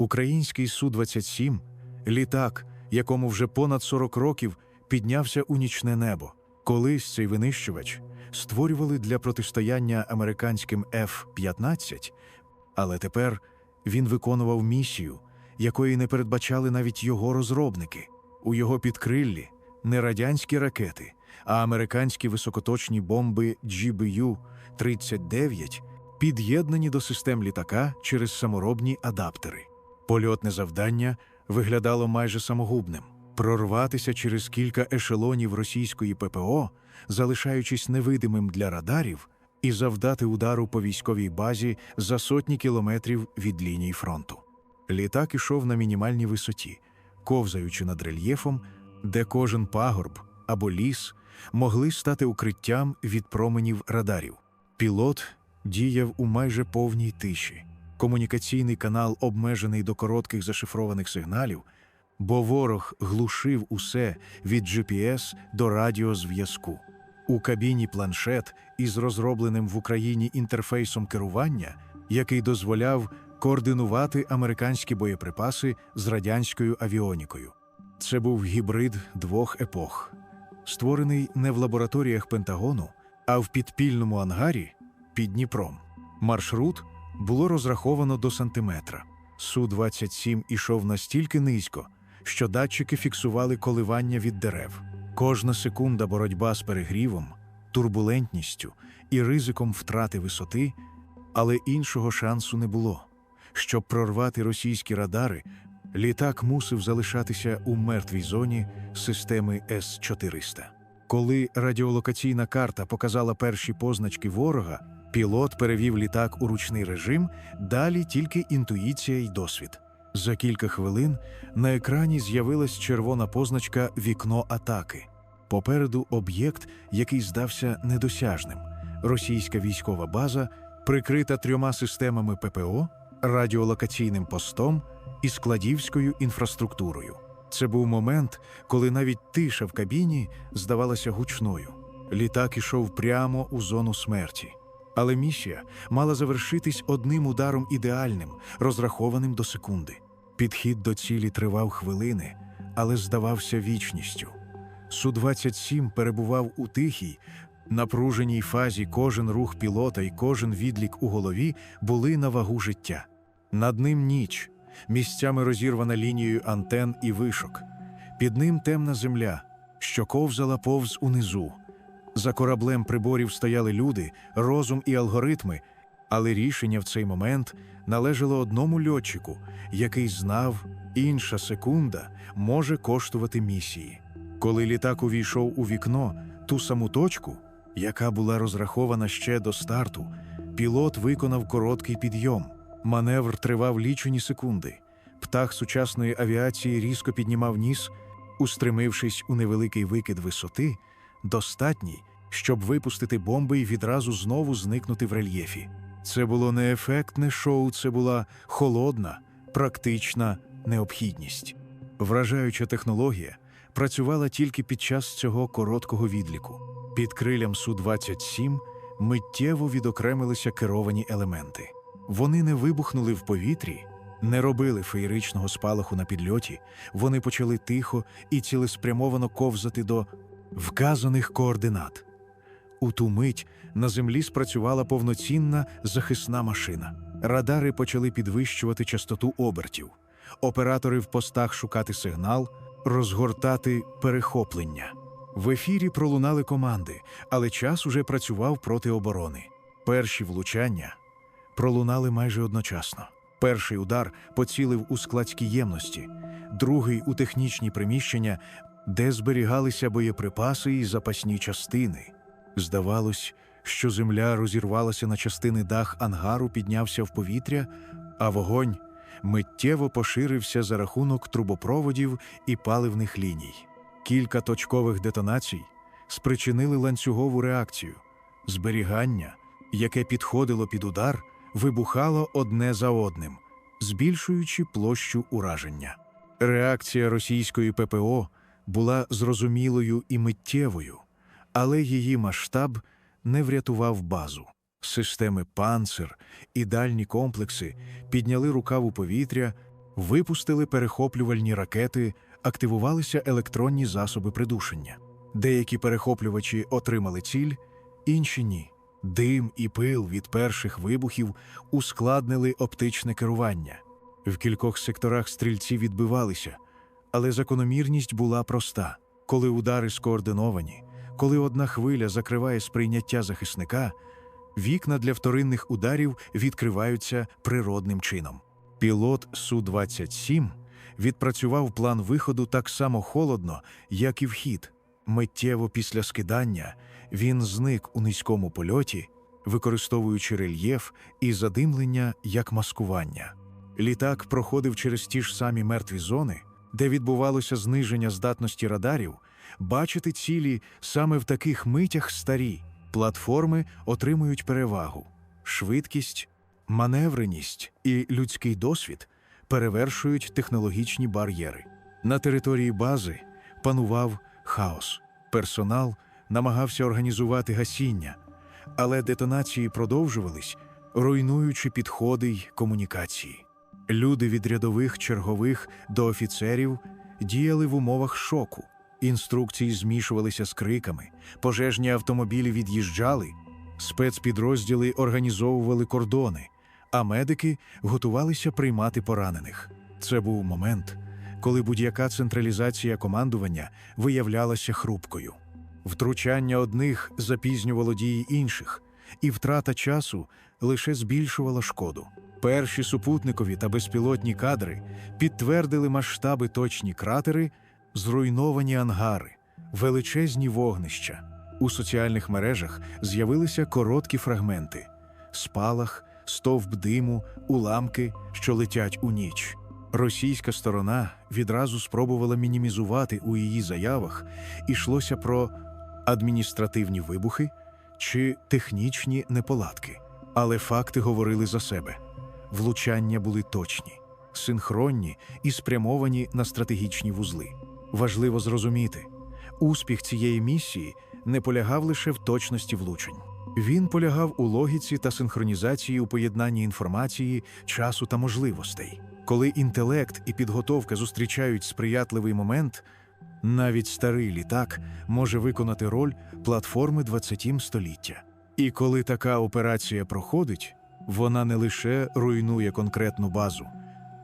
Український Су-27 – літак, якому вже понад 40 років піднявся у нічне небо. Колись цей винищувач створювали для протистояння американським F-15, але тепер він виконував місію, якої не передбачали навіть його розробники. У його підкриллі не радянські ракети, а американські високоточні бомби GBU-39, під'єднані до систем літака через саморобні адаптери. Польотне завдання виглядало майже самогубним прорватися через кілька ешелонів російської ППО, залишаючись невидимим для радарів, і завдати удару по військовій базі за сотні кілометрів від лінії фронту. Літак ішов на мінімальній висоті, ковзаючи над рельєфом, де кожен пагорб або ліс могли стати укриттям від променів радарів. Пілот діяв у майже повній тиші. Комунікаційний канал обмежений до коротких зашифрованих сигналів, бо ворог глушив усе від GPS до радіозв'язку. У кабіні планшет із розробленим в Україні інтерфейсом керування, який дозволяв координувати американські боєприпаси з радянською авіонікою. Це був гібрид двох епох, створений не в лабораторіях Пентагону, а в підпільному ангарі під Дніпром. Маршрут було розраховано до сантиметра. Су-27 ішов настільки низько, що датчики фіксували коливання від дерев. Кожна секунда боротьба з перегрівом, турбулентністю і ризиком втрати висоти, але іншого шансу не було. Щоб прорвати російські радари, літак мусив залишатися у мертвій зоні системи С-400. Коли радіолокаційна карта показала перші позначки ворога, пілот перевів літак у ручний режим, далі тільки інтуїція й досвід. За кілька хвилин на екрані з'явилась червона позначка Вікно атаки. Попереду об'єкт, який здався недосяжним. Російська військова база, прикрита трьома системами ППО, радіолокаційним постом і складівською інфраструктурою. Це був момент, коли навіть тиша в кабіні здавалася гучною. Літак ішов прямо у зону смерті. Але місія мала завершитись одним ударом ідеальним, розрахованим до секунди. Підхід до цілі тривав хвилини, але здавався вічністю. Су-27 перебував у тихій, напруженій фазі кожен рух пілота і кожен відлік у голові були на вагу життя. Над ним ніч, місцями розірвана лінією антен і вишок. Під ним темна земля, що ковзала повз унизу. За кораблем приборів стояли люди, розум і алгоритми, але рішення в цей момент належало одному льотчику, який знав, інша секунда може коштувати місії. Коли літак увійшов у вікно, ту саму точку, яка була розрахована ще до старту, пілот виконав короткий підйом. Маневр тривав лічені секунди. Птах сучасної авіації різко піднімав ніс, устремившись у невеликий викид висоти, достатній, щоб випустити бомби і відразу знову зникнути в рельєфі. Це було не ефектне шоу, це була холодна, практична необхідність. Вражаюча технологія працювала тільки під час цього короткого відліку. Під крилям Су-27 миттєво відокремилися керовані елементи. Вони не вибухнули в повітрі, не робили феєричного спалаху на підльоті, вони почали тихо і цілеспрямовано ковзати до вказаних координат. У ту мить на землі спрацювала повноцінна захисна машина. Радари почали підвищувати частоту обертів, оператори в постах шукати сигнал, розгортати перехоплення. В ефірі пролунали команди, але час уже працював проти оборони. Перші влучання пролунали майже одночасно. Перший удар поцілив у складські ємності, другий у технічні приміщення, де зберігалися боєприпаси і запасні частини. Здавалось, що земля розірвалася на частини дах ангару, піднявся в повітря, а вогонь миттєво поширився за рахунок трубопроводів і паливних ліній. Кілька точкових детонацій спричинили ланцюгову реакцію. Зберігання, яке підходило під удар, вибухало одне за одним, збільшуючи площу ураження. Реакція російської ППО була зрозумілою і миттєвою, але її масштаб не врятував базу. Системи панцир і дальні комплекси підняли рукав у повітря, Випустили перехоплювальні ракети, активувалися електронні засоби придушення. Деякі перехоплювачі отримали ціль, інші ні. Дим і пил від перших вибухів ускладнили оптичне керування. В кількох секторах стрільці відбивалися, але закономірність була проста: коли удари скоординовані, коли одна хвиля закриває сприйняття захисника, вікна для вторинних ударів відкриваються природним чином. Пілот Су-27 відпрацював план виходу так само холодно, як і вхід. Миттєво після скидання він зник у низькому польоті, використовуючи рельєф і задимлення як маскування. Літак проходив через ті ж самі мертві зони, де відбувалося зниження здатності радарів, бачити цілі саме в таких митях старі. Платформи отримують перевагу, швидкість, маневреність і людський досвід перевершують технологічні бар'єри. На території бази панував хаос. Персонал намагався організувати гасіння, але детонації продовжувались, руйнуючи підходи й комунікації. Люди від рядових чергових до офіцерів діяли в умовах шоку. Інструкції змішувалися з криками, пожежні автомобілі від'їжджали, спецпідрозділи організовували кордони, а медики готувалися приймати поранених. Це був момент, коли будь-яка централізація командування виявлялася хрупкою. Втручання одних запізнювало дії інших, і втрата часу лише збільшувала шкоду. Перші супутникові та безпілотні кадри підтвердили масштаби точні кратери, зруйновані ангари, величезні вогнища. У соціальних мережах з'явилися короткі фрагменти: спалах, стовп диму, уламки, що летять у ніч. Російська сторона відразу спробувала мінімізувати у її заявах, ішлося про адміністративні вибухи чи технічні неполадки. Але факти говорили за себе. Влучання були точні, синхронні і спрямовані на стратегічні вузли. Важливо зрозуміти, успіх цієї місії не полягав лише в точності влучень. Він полягав у логіці та синхронізації у поєднанні інформації, часу та можливостей. Коли інтелект і підготовка зустрічають сприятливий момент, навіть старий літак може виконати роль платформи 20 століття. І коли така операція проходить, вона не лише руйнує конкретну базу,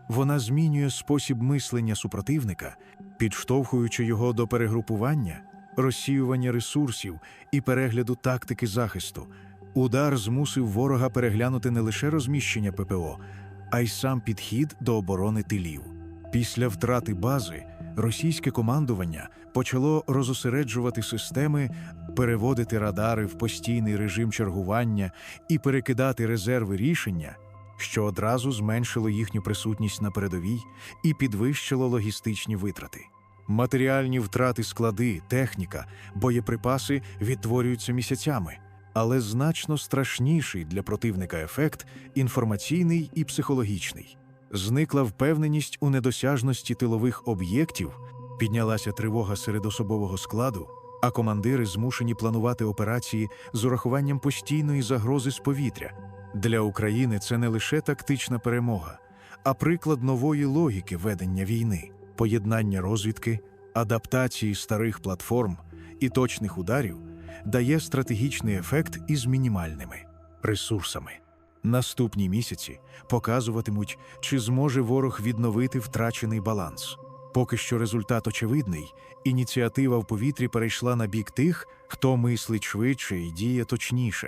вона змінює спосіб мислення супротивника, підштовхуючи його до перегрупування, розсіювання ресурсів і перегляду тактики захисту. Удар змусив ворога переглянути не лише розміщення ППО, а й сам підхід до оборони тилів. Після втрати бази російське командування почало розосереджувати системи, переводити радари в постійний режим чергування і перекидати резерви рішення, що одразу зменшило їхню присутність на передовій і підвищило логістичні витрати. Матеріальні втрати склади, техніка, боєприпаси відтворюються місяцями, але значно страшніший для противника ефект інформаційний і психологічний. Зникла впевненість у недосяжності тилових об'єктів, піднялася тривога серед особового складу, а командири змушені планувати операції з урахуванням постійної загрози з повітря. Для України це не лише тактична перемога, а приклад нової логіки ведення війни, поєднання розвідки, адаптації старих платформ і точних ударів дає стратегічний ефект із мінімальними ресурсами. Наступні місяці показуватимуть, чи зможе ворог відновити втрачений баланс. Поки що результат очевидний, ініціатива в повітрі перейшла на бік тих, хто мислить швидше і діє точніше.